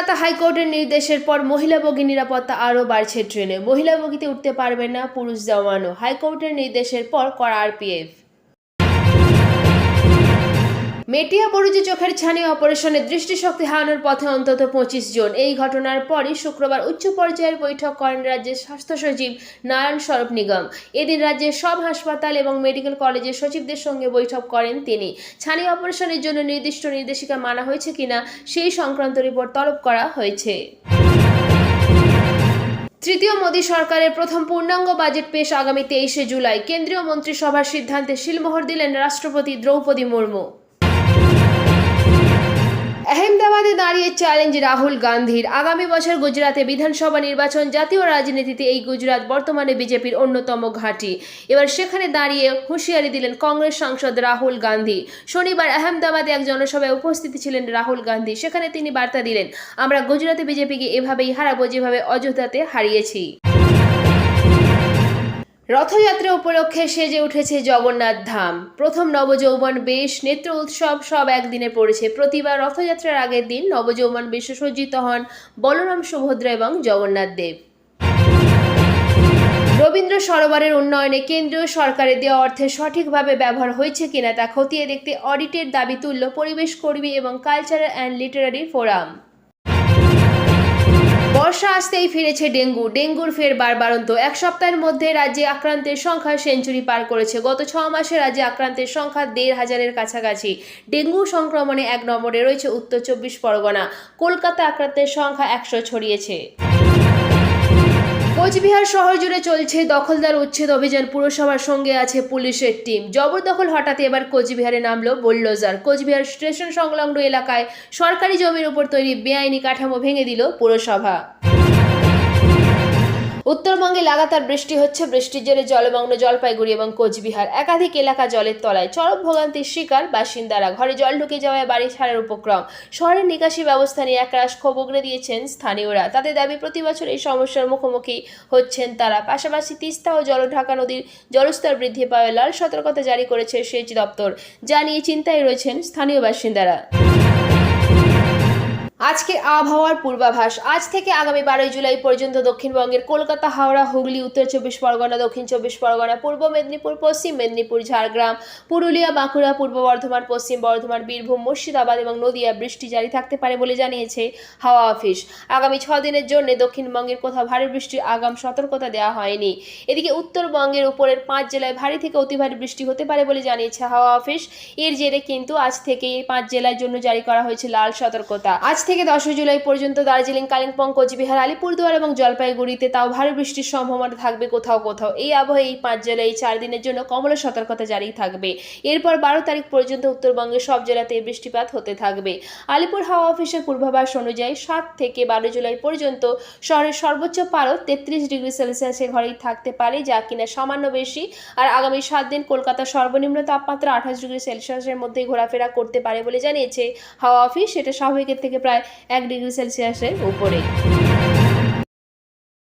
কলকাতা হাইকোর্টের নির্দেশের পর মহিলা বগি নিরাপত্তা আরও বাড়ছে ট্রেনে। মহিলা বগিতে উঠতে পারবে না পুরুষ জওয়ানও। হাইকোর্টের নির্দেশের পর করা আরপিএফ। মেটিয়া বড়ুজি চোখের ছানি অপারেশনে দৃষ্টিশক্তি হারানোর পথে অন্তত পঁচিশ জন। এই ঘটনার পরই শুক্রবার উচ্চ পর্যায়ের বৈঠক করেন রাজ্যের স্বাস্থ্য সচিব নারায়ণ স্বরূপ নিগম। এদিন রাজ্যের সব হাসপাতাল এবং মেডিকেল কলেজের সচিবদের সঙ্গে বৈঠক করেন তিনি। ছানি অপারেশনের জন্য নির্দিষ্ট নির্দেশিকা মানা হয়েছে কিনা সেই সংক্রান্ত রিপোর্ট তলব করা হয়েছে। তৃতীয় মোদী সরকারের প্রথম পূর্ণাঙ্গ বাজেট পেশ আগামী তেইশে জুলাই। কেন্দ্রীয় মন্ত্রিসভার সিদ্ধান্তে শিলমোহর দিলেন রাষ্ট্রপতি দ্রৌপদী মুর্মু। আহমেদাবাদে দাঁড়িয়ে চ্যালেঞ্জ রাহুল গান্ধীর। আগামী বছর গুজরাতে বিধানসভা নির্বাচন, জাতীয় রাজনীতিতে এই গুজরাট বর্তমানে বিজেপির অন্যতম ঘাঁটি। এবার সেখানে দাঁড়িয়ে হুঁশিয়ারি দিলেন কংগ্রেস সাংসদ রাহুল গান্ধী। শনিবার আহমেদাবাদে এক জনসভায় উপস্থিত ছিলেন রাহুল গান্ধী। সেখানে তিনি বার্তা দিলেন, আমরা গুজরাতে বিজেপিকে এভাবেই হারাবো, যেভাবে অযোধ্যাতে হারিয়েছি। রথযাত্রা উপলক্ষে সেজে উঠেছে জগন্নাথ ধাম। প্রথম নবযৌবন বেশ নেত্র উৎসব সব একদিনে পড়েছে। প্রতিবার রথযাত্রার আগের দিন নবযৌবন বেশে সজ্জিত হন বলরাম সুভদ্রা এবং জগন্নাথ দেব। রবীন্দ্র সরোবরের উন্নয়নে কেন্দ্রীয় সরকারের দেওয়া অর্থের সঠিকভাবে ব্যবহার হয়েছে কিনা তা খতিয়ে দেখতে অডিটের দাবি তুলল পরিবেশ কর্মী এবং কালচারাল অ্যান্ড লিটারারি ফোরাম। বর্ষা আসতেই ফিরেছে ডেঙ্গু। ডেঙ্গুর ফের বাড়ন্ত এক সপ্তাহের মধ্যে রাজ্যে আক্রান্তের সংখ্যা সেঞ্চুরি পার করেছে। গত ছ মাসে রাজ্যে আক্রান্তের সংখ্যা দেড় হাজারের কাছাকাছি। ডেঙ্গু সংক্রমণে এক নম্বরে রয়েছে উত্তর চব্বিশ পরগনা। কলকাতা আক্রান্তের সংখ্যা একশো ছড়িয়েছে। কোচবিহার শহর জুড়ে চলছে দখলদার উচ্ছেদ অভিযান। পুরসভার সঙ্গে আছে পুলিশের টিম। জবরদখল হঠাৎ এবার কোচবিহারে নামলো বোল্ডোজার। কোচবিহার স্টেশন সংলগ্ন এলাকায় সরকারি জমির উপর তৈরি বেআইনি কাঠামো ভেঙে দিল পুরসভা। উত্তরবঙ্গে লাগাতার বৃষ্টি হচ্ছে, বৃষ্টির জেরে জলমগ্ন জলপাইগুড়ি এবং কোচবিহার। একাধিক এলাকা জলের তলায় চরম ভোগান্তির শিকার বাসিন্দারা। ঘরে জল ঢুকে যাওয়ায় বাড়ি ছাড়ার উপক্রম। শহরের নিকাশি ব্যবস্থা নিয়ে একরাশ ক্ষোভ দিয়েছেন স্থানীয়রা। তাদের দাবি, প্রতি বছর এই সমস্যার মুখোমুখি হচ্ছেন তারা। পাশাপাশি তিস্তা ও জলঢাকা নদীর জলস্তর বৃদ্ধি পাওয়ায় লাল সতর্কতা জারি করেছে সেচ দপ্তর। যা নিয়ে চিন্তায় রয়েছেন স্থানীয় বাসিন্দারা। আজকের আবহাওয়ার পূর্বাভাস। আজ থেকে আগামী বারোই জুলাই পর্যন্ত দক্ষিণবঙ্গের কলকাতা, হাওড়া, হুগলি, উত্তর চব্বিশ পরগনা, দক্ষিণ চব্বিশ পরগনা, পূর্ব মেদিনীপুর, পশ্চিম মেদিনীপুর, ঝাড়গ্রাম, পুরুলিয়া, বাঁকুড়া, পূর্ব বর্ধমান, পশ্চিম বর্ধমান, বীরভূম, মুর্শিদাবাদ এবং নদিয়া বৃষ্টি জারি থাকতে পারে বলে জানিয়েছে হাওয়া অফিস। আগামী ছ দিনের জন্য দক্ষিণবঙ্গের কোথাও ভারী বৃষ্টির আগাম সতর্কতা দেওয়া হয়নি। এদিকে উত্তরবঙ্গের উপরের পাঁচ জেলায় ভারী থেকে অতি ভারী বৃষ্টি হতে পারে বলে জানিয়েছে হাওয়া অফিস। এর জেরে কিন্তু আজ থেকে এই পাঁচ জেলার জন্য জারি করা হয়েছে লাল সতর্কতা। আজ থেকে দশই জুলাই পর্যন্ত দার্জিলিং, কালিম্পং, কোচবিহার, আলিপুরদুয়ার এবং জলপাইগুড়িতে তাও ভারী বৃষ্টির সম্ভাবনা থাকবে কোথাও কোথাও। এই আবহাওয়া এই পাঁচ জেলায় এই চার দিনের জন্য কমলা সতর্কতা জারি থাকবে। এরপর বারো তারিখ পর্যন্ত উত্তরবঙ্গের সব জেলাতে বৃষ্টিপাত হতে থাকবে। আলিপুর হাওয়া অফিসের পূর্বাভাস অনুযায়ী সাত থেকে বারো জুলাই পর্যন্ত শহরের সর্বোচ্চ পারদ তেত্রিশ ডিগ্রি সেলসিয়াসের ঘরেই থাকতে পারে, যা কিনা সামান্য বেশি। আর আগামী সাত দিন কলকাতার সর্বনিম্ন তাপমাত্রা আঠাশ ডিগ্রি সেলসিয়াসের মধ্যেই ঘোরাফেরা করতে পারে বলে জানিয়েছে হাওয়া অফিস। সেটা স্বাভাবিকের থেকে এক ডিগ্রি সেলসিয়াসের উপরে